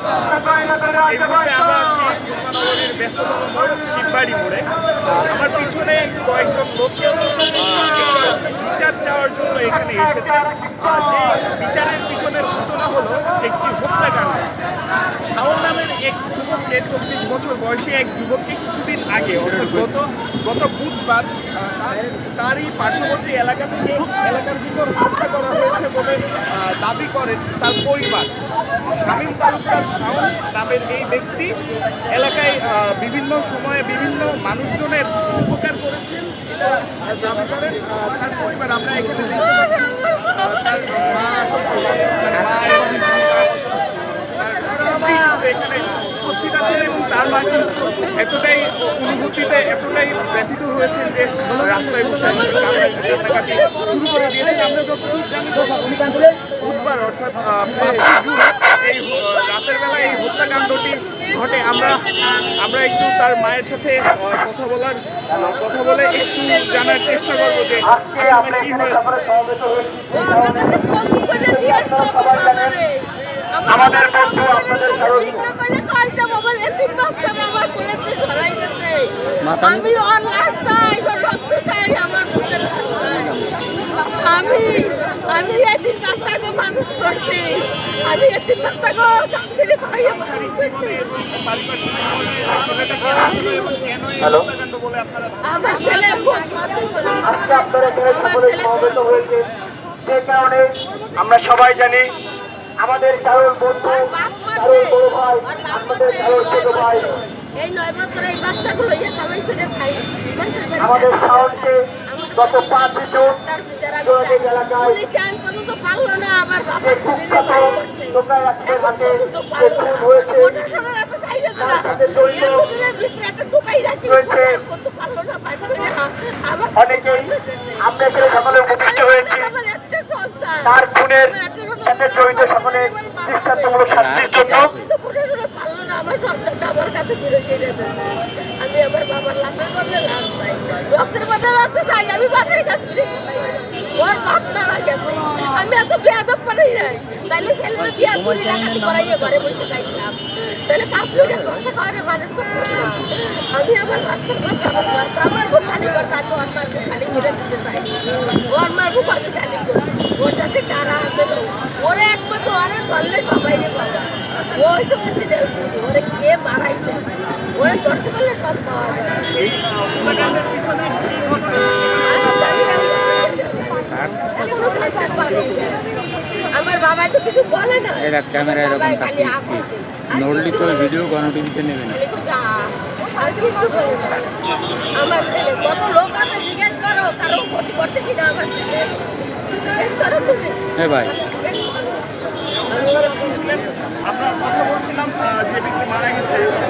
এই আমরা আছি ব্যস্ততম মোড়। আমার পিছনে কয়েকজন লোক বিচার চাওয়ার জন্য এখানে এসেছে। বিচারের পিছনের ঘটনা হলো একটি হত্যাকাণ্ড। শাওন নামের এক যুবককে চব্বিশ বছর বয়সী এক যুবককে কিছুদিন আগে অর্থাৎ গত গত বুধবার তারই পার্শ্ববর্তী এলাকা থেকে এলাকার ভিতর হত্যা করা হয়েছে বলে দাবি করেন তার পরিবার। শামীম তালুকদার শাওন নামের এই ব্যক্তি এলাকায় বিভিন্ন সময়ে বিভিন্ন মানুষজনের উপকার করেছেন দাবি করেন। তার পরিবার আমরা এখানে দেখতে পাচ্ছি আহ, তার মা তার মা এবং তার স্ত্রী এখানে উপস্থিত আছেন এবং তার মা কিন্তু এতটাই অনুভূতিতে এতটাই ব্যথিত হয়েছেন যে রাস্তায় বসে কান্নাকাটি শুরু করে দিয়েছেন আমরা যতটুকু জানি বুধবার অর্থাৎ এই রাতের বেলা এই হত্যাকাণ্ডটি ঘটে আমরা আমরা একটু তার মায়ের সাথে কথা বলার কথা বলে একটু জানার চেষ্টা করব যে কি হয়েছে। আমাদের বন্ধু আপনাদের আমি ওর লাশ চাই ওর রক্ত চাই আমার লাশ চাই। আমি আমি এদিন বাচ্চাকে মানুষ করছি। আমি এদিন বাচ্চাকে খাইয়ে মানুষ করছি। হ্যালো। আমার ছেলে আজকে আপনারা এখানে আমার সকলে ছেলে সমবেত হয়েছে। যে কারণে আমরা সবাই জানি আমাদের কারোর বন্ধু কারোর বড় ভাই আমাদের কারোর ছোট ভাই। এই নয় বছর এই বাচ্চাগুলো ইয়ে সবাই ফিরে খাই। আমাদের শাওনকে গত পাঁচই জুন পুলিশ পর্যন্ত পারল না আমার বাবা তার রয়েছে অনেকেই আমরা এখানে সকলে হয়েছি। তার খুনের সাথে জড়িত সকলে দৃষ্টান্তমূলক শাস্তির জন্য। আমি আমার বাবার লাশের বদলে লাশ পাই রক্তের বদলে রক্ত চাই আমি বাসায় কাছে ওর বাপ মারা গেছে আমি এত বেয়াদব পারি নাই তাইলে ছেলেরা বিয়া করে ডাকাতি করাইয়ে ঘরে বসে খাইছিলাম তাহলে কাজ করে কথা করে মানুষ আমি আমার বাচ্চার কথা আমার বাচ্চা খালি করতে আমি ওর মার খুব খালি করে দিতে চাই ওর মার খুব আমি খালি করি ওর কারা আছে না। ওরে একমাত্র ওরে ধরলে সবাই রে পাবা ওই তো ওর কে ওরে ধরতে পারলে সব পাওয়া। আমার বাবা তো কিছু বলে না এরা ক্যামেরা এরকম তাকিয়ে স্থির নড়লি তো ভিডিও কোনো টিভিতে নেবে না। আমার কত লোক আছে জিজ্ঞেস করো। কারও ক্ষতি করতেছি না আমার জিজ্ঞেস করো তুমি। এ ভাই ছিলেন আমরা কথা বলছিলাম আহ, যে ব্যক্তি মারা গেছে আহ, তার ওখানে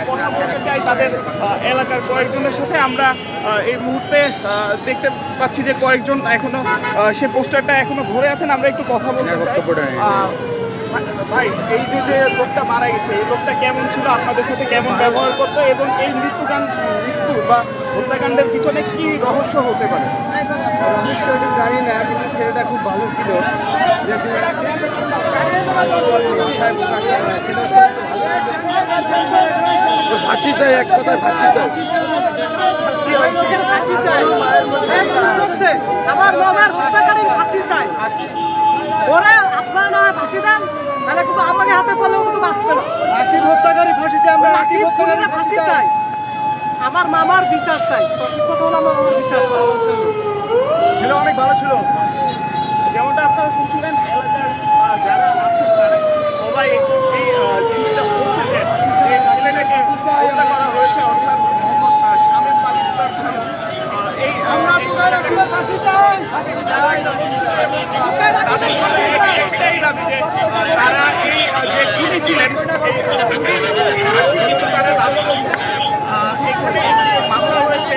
আপনারা বলতে চাই তাদের এলাকার কয়েকজনের সাথে। আমরা এই মুহূর্তে দেখতে পাচ্ছি যে কয়েকজন এখনও সে পোস্টারটা এখনও ধরে আছেন। আমরা একটু কথা বলতে চাই। ভাই এই যে যে লোকটা মারা গেছে এই লোকটা কেমন ছিল? আপনাদের সাথে কেমন ব্যবহার করতো? এবং এই মৃত্যুকাণ্ড মৃত্যু বা হত্যাকাণ্ডের পিছনে কি রহস্য হতে পারে? অবশ্যই জানি না কিন্তু ছেলেটা খুব ভালো ছিল। যেহেতু ভাষায় প্রকাশ করা। ফাঁসি চাই। এক কথায় ফাঁসি চাই। আমার মামার হত্যাকারী ফাঁসি চাই। ওরে আপনারা না ফাঁসি দেন তাহলে কিন্তু আমাকে হাতে পড়লেও কিন্তু বাঁচবে না। রাকিব হত্যাকারী ফাঁসি চাই আমরা রাকিব হত্যাকারী ফাঁসি চাই। আমার মামার বিচার চাই। সঠিক কথা হলো আমার মামার বিচার চাই। ছেলে অনেক ভালো ছিল। যেমনটা আপনারা শুনছিলেন এলাকার যারা আছেন তারা সবাই এই জিনিসটা বলছে যে ছেলেটাকে হত্যা করা হয়েছে অর্থাৎ মোহাম্মদ শামীম তালুকদার এই আহ, ফাঁসি চাই। তাদের একটাই দাবি যে তারা এই যে খুনি ছিলেন এই ফাঁসি কিন্তু তারা দাবি করছে এখানে একটি মামলা হয়েছে